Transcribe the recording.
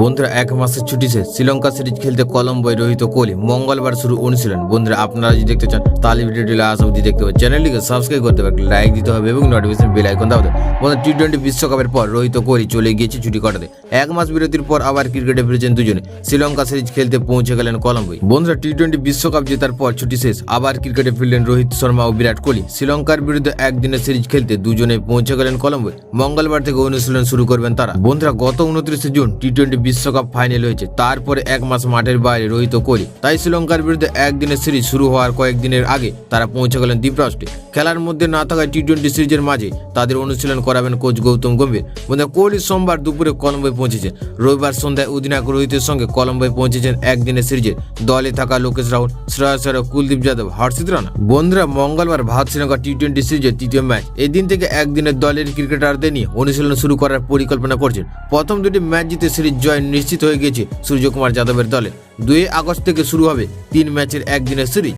বন্ধুরা, এক মাসের ছুটি শেষ শ্রীলঙ্কা সিরিজ খেলতে কলম্বোয় রোহিত কোহলি মঙ্গলবার শুরু অনুশীলন। বন্ধুরা, আপনারা যদি দেখতে চান, তাহলে ভিডিওটি লাস্ট অবধি দেখতে হবে চ্যানেলটিকে সাবস্ক্রাইব করতে হবে লাইক দিতে হবে এবং নোটিফিকেশন বেল আইকন দাও। বন্ধুরা টি টোয়েন্টি বিশ্বকাপের পর রোহিত কোহলি চলে গিয়েছে ছুটি কাটাতে। এক মাস বিরতির পর আবার ক্রিকেটে ফিরেছেন দুজনে। শ্রীলঙ্কা সিরিজ খেলতে পৌঁছে গেলেন কলম্বোয়। বন্ধুরা টি টোয়েন্টি বিশ্বকাপ জেতার পর ছুটি শেষ, আবার ক্রিকেটে ফিরলেন রোহিত শর্মা ও বিরাট কোহলি। শ্রীলঙ্কার বিরুদ্ধে একদিনের সিরিজ খেলতে দুজনে পৌঁছে গেলেন কলম্বোয়। মঙ্গলবার থেকে অনুশীলন শুরু করবেন তারা। বন্ধুরা, গত উনত্রিশে জুন টি টোয়েন্টি বিশ্বকাপ ফাইনাল হয়েছে। তারপরে এক মাস মাঠের বাইরে রোহিত কোহলি। তাই শ্রীলঙ্কার বিরুদ্ধে একদিনের সিরিজ শুরু হওয়ার কয়েকদিনের আগে তারা পৌঁছে গেলেন দ্বীপরাষ্ট্রে। খেলার মধ্যে না থাকা টি টোয়েন্টি সিরিজের মাঝে তাদের অনুশীলন করাবেন কোচ গৌতম গম্ভীর। বন্ধু কোহলি সোমবার দুপুরে কলম্বোয় পৌঁছেছেন রবিবার সন্ধ্যায় অধিনায়ক রোহিতের সঙ্গে কলম্বোয় পৌঁছেছেন একদিনের সিরিজে। দলে থাকা লোকেশ রাহুল, শ্রেয়স কুলদীপ যাদব হর্ষিত রানা। বন্ধুরা, মঙ্গলবার ভারত শ্রীলঙ্কা টি টোয়েন্টি সিরিজের তৃতীয় ম্যাচ। এদিন থেকে একদিনের দলের ক্রিকেটারদের নিয়ে অনুশীলন শুরু করার পরিকল্পনা করছেন। প্রথম দুটি ম্যাচ জিতে সিরিজ জয় নিশ্চিত হয়ে গেছে সূর্যকুমার যাদবের দলে। দুই আগস্ট থেকে শুরু হবে তিন ম্যাচের একদিনের সিরিজ।